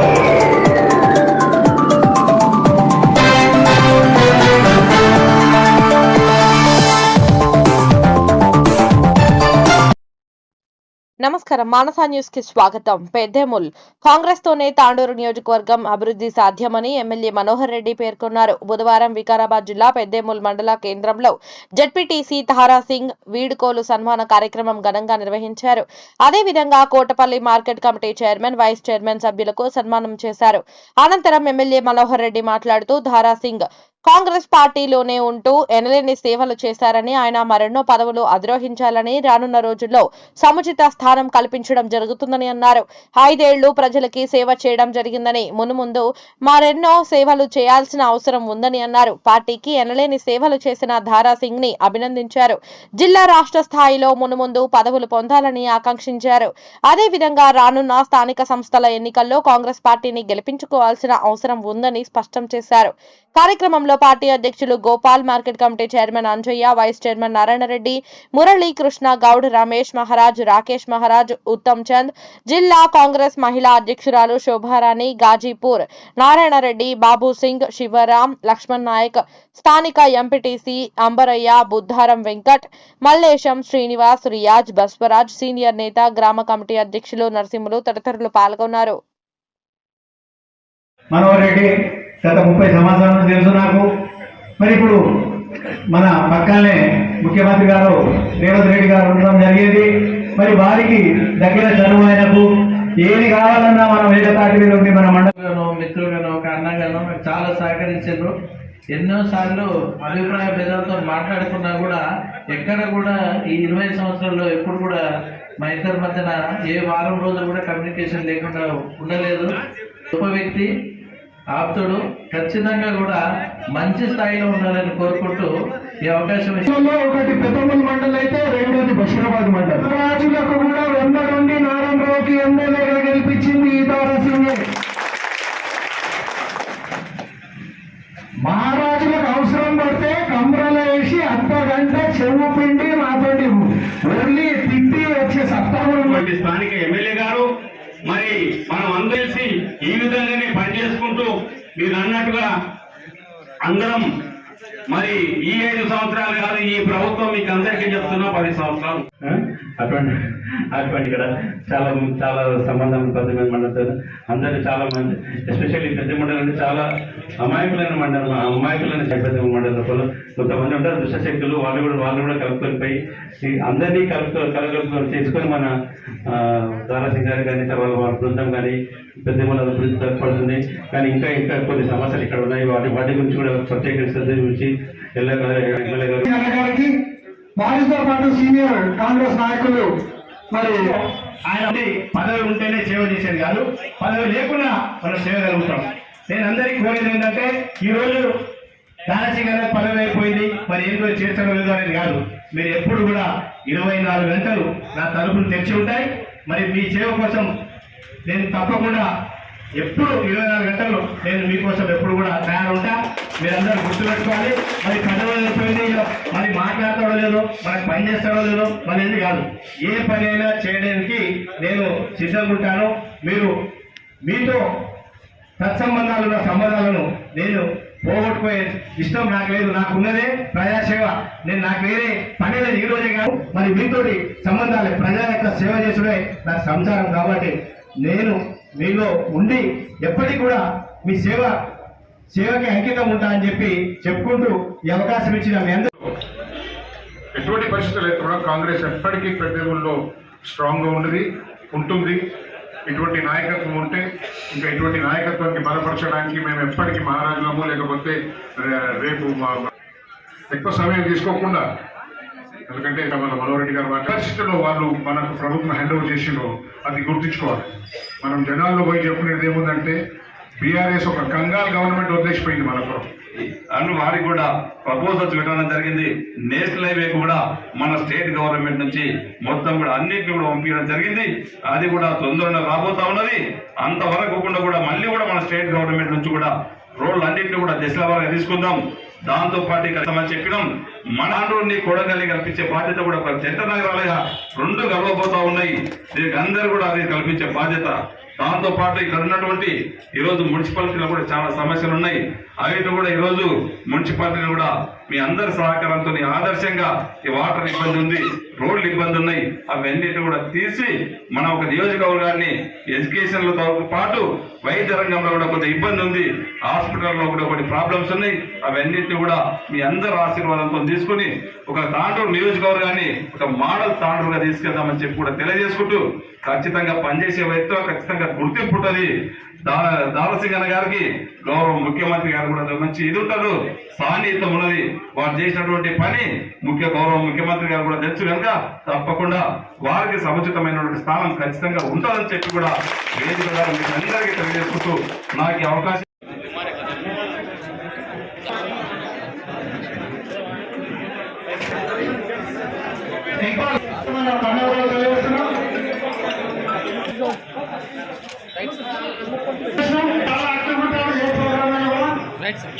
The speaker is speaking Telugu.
you. నమస్కారం. మానసా న్యూస్కి స్వాగతం. పెద్దేముల్. కాంగ్రెస్ తోనే తాండూరు నియోజకవర్గం అభివృద్ధి సాధ్యమని ఎమ్మెల్యే మనోహర్ రెడ్డి పేర్కొన్నారు. బుధవారం వికారాబాద్ జిల్లా పెద్దేముల్ మండల కేంద్రంలో జడ్పీటీసీ తారా సింగ్ వీడుకోలు సన్మాన కార్యక్రమం ఘనంగా నిర్వహించారు. అదేవిధంగా Kotapalli market committee chairman vice chairman సభ్యులకు సన్మానం చేశారు. అనంతరం ఎమ్మెల్యే మనోహర్ రెడ్డి మాట్లాడుతూ ధారా సింగ్ కాంగ్రెస్ పార్టీలోనే ఉంటూ ఎనలేని సేవలు చేశారని ఆయన మరెన్నో పదవులు అధిరోహించాలని రానున్న రోజుల్లో సముచిత స్థానం కల్పించడం జరుగుతుందని అన్నారు. ఐదేళ్ళు ప్రజలకి సేవ చేయడం జరిగిందని మునుముందు మరెన్నో సేవలు చేయాల్సిన అవసరం ఉందని అన్నారు. పార్టీకి ఎనలేని సేవలు చేసిన ధారా సింగ్ని అభినందించారు. జిల్లా రాష్ట్ర స్థాయిలో మునుముందు పదవులు పొందాలని ఆకాంక్షించారు. అదేవిధంగా రానున్న స్థానిక సంస్థల ఎన్నికల్లో కాంగ్రెస్ పార్టీని గెలిపించుకోవాల్సిన అవసరం ఉందని స్పష్టం చేశారు. కార్యక్రమంలో పార్టీ అధ్యక్షులు Gopal market committee chairman Anjaiah vice chairman Narayana Reddy Murali Krishna Goud Ramesh Maharaj Rakesh Maharaj Uttam Chand జిల్లా కాంగ్రెస్ మహిళా అధ్యక్షురాలు శోభారాణి గాజీపూర్ నారాయణ రెడ్డి బాబు సింగ్ శివరాం లక్ష్మణ్ నాయక్ స్థానిక ఎంపీటీసీ అంబరయ్య బుద్ధారం వెంకట్ మల్లేశం శ్రీనివాస్ రియాజ్ బస్వరాజ్ సీనియర్ నేత గ్రామ కమిటీ అధ్యక్షులు నరసింహులు తదితరులు పాల్గొన్నారు. మనోహర్ రెడ్డి గత ముప్పై సంవత్సరాల నుంచి తెలుసు నాకు. మరి ఇప్పుడు మన పక్కనే ముఖ్యమంత్రి గారు రేవంత్ రెడ్డి గారు ఉండడం జరిగేది. మరి వారికి దగ్గర చదువు ఆయనకు ఏది కావాలన్నా మనం ఏకతాటి మీద ఉండి మన మండలం మిత్రులను ఒక అన్నగానో నాకు చాలా సహకరించారు. ఎన్నోసార్లు అభిప్రాయ భేదాలతో మాట్లాడుకున్నా కూడా ఎక్కడ కూడా ఈ ఇరవై సంవత్సరాల్లో ఎప్పుడు కూడా మా ఇద్దరి మధ్యన ఏ వారం రోజులు కూడా కమ్యూనికేషన్ లేకుండా ఉండలేదు. గొప్ప వ్యక్తి. ఆప్తుడు ఖచ్చితంగా కూడా మంచి స్థాయిలో ఉండాలని కోరుకుంటూ ఈ అవకాశం ఒకటి పెద్దమల్ మండల్ అయితే రెండోది బషీరాబాద్ మండల్. రాజులకు కూడా వెంబడుండి నారాయణరావుకి ఎమ్మెల్యేగా గెలిపించింది ఈ తారాసింగే మహారాజులకు అవసరం పడితే కమ్రలో వేసి అర్ధ గంట చెవు పిండి మాతోటి ఒర్లి తిట్టి వచ్చే సత్తా స్థానిక ఎమ్మెల్యే గారు మరి మనం అందరిసి ఈ విధంగానే మీరు అన్నట్టుగా అందరం మరి ఈ ఐదు సంవత్సరాలు కాదు ఈ ప్రభుత్వం మీకు అందరికీ చెప్తున్నా పది సంవత్సరాలు. అటువంటి అటువంటి ఇక్కడ చాలా చాలా సంబంధం పెద్ద మండలం అందరూ చాలా మంది ఎస్పెషల్లీ పెద్ద మండలం అంటే చాలా అమాయకులైన మండలం అమాయకులైన పెద్ద మండలం కొంతమంది ఉంటారు దుష్టశక్తులు వాళ్ళు కూడా వాళ్ళు కూడా కలుపుకొని పోయి అందరినీ కలుపు కలగలుపుకొని చేసుకొని మన ఆ, దారాసింగ్ గారు కానీ తర్వాత వాళ్ళ బృందం కానీ పెద్ద మండలం అభివృద్ధి తోడ్పడుతుంది కానీ ఇంకా ఇంకా కొన్ని సమస్యలు ఇక్కడ ఉన్నాయి. వాటి వాటి గురించి కూడా ప్రత్యేక శ్రద్ధ చూసి గారికి వారితో పాటు సీనియర్ కాంగ్రెస్ నాయకులు మరి ఆయన పదవి ఉంటేనే సేవ చేసేది కాదు. పదవి లేకుండా మనం చేయగలుగుతాం నేను అందరికీ కోరేది ఏంటంటే ఈ రోజు దానసి గారి పదవి అయిపోయింది. మరి ఏం కూడా చేస్తారో లేదో అనేది కాదు. మీరు ఎప్పుడు కూడా ఇరవై నాలుగు గంటలు నా తలుపులు తెరిచి ఉంటాయి. మరి మీ సేవ కోసం నేను తప్పకుండా ఎప్పుడు ఇరవై నాలుగు గంటలు నేను మీకోసం ఎప్పుడు కూడా తయారుంటా. మీరందరూ గుర్తుపెట్టుకోవాలి. మరి పదవి అయిపోయింది మరి మాట్లాడతాడో లేదో మనకి పని చేస్తాడో లేదో మరి కాదు. ఏ పని అయినా చేయడానికి నేను సిద్ధంగా ఉంటాను. మీరు మీతో సత్సంబంధాలు ఉన్న సంబంధాలను నేను పోగొట్టుకోయే ఇష్టం నాకు లేదు. నాకు ఉన్నదే ప్రజాసేవ. నేను నాకు వేరే పని లేదు ఈ రోజే కాదు. మరి మీతోటి సంబంధాలు ప్రజల యొక్క సేవ చేసుడే నా సంసారం కాబట్టి నేను మీలో ఉండి ఎప్పటికీ కూడా మీ సేవ సేవకి అంకితం ఉంటా అని చెప్పి చెప్పుకుంటూ ఈ అవకాశం ఇచ్చిన మీ అందరూ ఎటువంటి పరిస్థితులు కూడా కాంగ్రెస్ ఎప్పటికీ ప్రతిభల్లో స్ట్రాంగ్గా ఉన్నది ఉంటుంది. ఇటువంటి నాయకత్వం ఉంటే ఇంకా ఇటువంటి నాయకత్వానికి బలపరచడానికి మేము ఎప్పటికీ మహారాజులము లేకపోతే రే- రేపు మా- ఎక్కువ సమయం తీసుకోకుండా ఎందుకంటే వాళ్ళ మన మనోరెడ్డి గారు మాట వాళ్ళు మనకు ప్రభుత్వం హ్యాండ్ ఓవర్ చేసిందో అది గుర్తుంచుకోవాలి. మనం జనాల్లో పోయి చెప్పుకునేది ఏముందంటే బీఆర్ఎస్ ఒక కంగాల్ గవర్నమెంట్ వదిలేసిపోయింది మనకు అను వారికి కూడా ప్రపోజల్స్ పెట్టడం జరిగింది. నేషనల్ హైవే కూడా మన స్టేట్ గవర్నమెంట్ నుంచి మొత్తం కూడా అన్నింటిని కూడా పంపించడం జరిగింది. అది కూడా తొందరగా రాబోతా ఉన్నది. అంతవరకు కూడా కూడా మళ్ళీ కూడా మన స్టేట్ గవర్నమెంట్ నుంచి కూడా రోడ్లు అన్నింటినీ కూడా దశల వారిగా తీసుకుందాం. దాంతో పాటు ఇక్కడ చెప్పడం మన ఆంధ్రుని కొడగల్లి కల్పించే బాధ్యత కూడా ప్రతి జంట నగరాలుగా రెండు గర్వపోతా ఉన్నాయి. దీనికి అందరూ కూడా అది కల్పించే బాధ్యత. దాంతో పాటు ఇక్కడ ఉన్నటువంటి ఈ రోజు మున్సిపాలిటీలో కూడా చాలా సమస్యలు ఉన్నాయి. అవిటి కూడా ఈరోజు మున్సిపాలిటీలు కూడా మీ అందరి సహకారంతో ఆదర్శంగా ఈ వాటర్ ఇబ్బంది ఉంది రోడ్లు ఇబ్బంది ఉన్నాయి అవన్నిటి కూడా తీసి మన ఒక నియోజకవర్గాన్ని ఎడ్యుకేషన్లతో పాటు వైద్య రంగంలో కూడా కొంత ఇబ్బంది ఉంది హాస్పిటల్లో కూడా కొన్ని ప్రాబ్లమ్స్ ఉన్నాయి అవన్నిటిని కూడా మీ అందరి ఆశీర్వాదంతో తీసుకుని ఒక తాండూరు నియోజకవర్గాన్ని ఒక మోడల్ తాండూరుగా తీసుకెళ్దామని చెప్పి కూడా తెలియజేసుకుంటూ ఖచ్చితంగా పనిచేసే వ్యక్తితో ఖచ్చితంగా గుర్తింపు ఉంటుంది. దా- దారసింగన్న గారికి గౌరవ ముఖ్యమంత్రి గారు కూడా మంచి ఇది ఉంటారు. సాన్నిహిత్యం ఉన్నది. వారు చేసినటువంటి పని ముఖ్య గౌరవ ముఖ్యమంత్రి గారు కూడా తెలుసు కనుక తప్పకుండా వారికి సముచితమైనటువంటి స్థానం ఖచ్చితంగా ఉంటుందని చెప్పి కూడా వేదిక ద్వారా మీకు అందరికీ తెలియజేసుకుంటూ నాకు అవకాశం ఇంకా మన కన్నడలో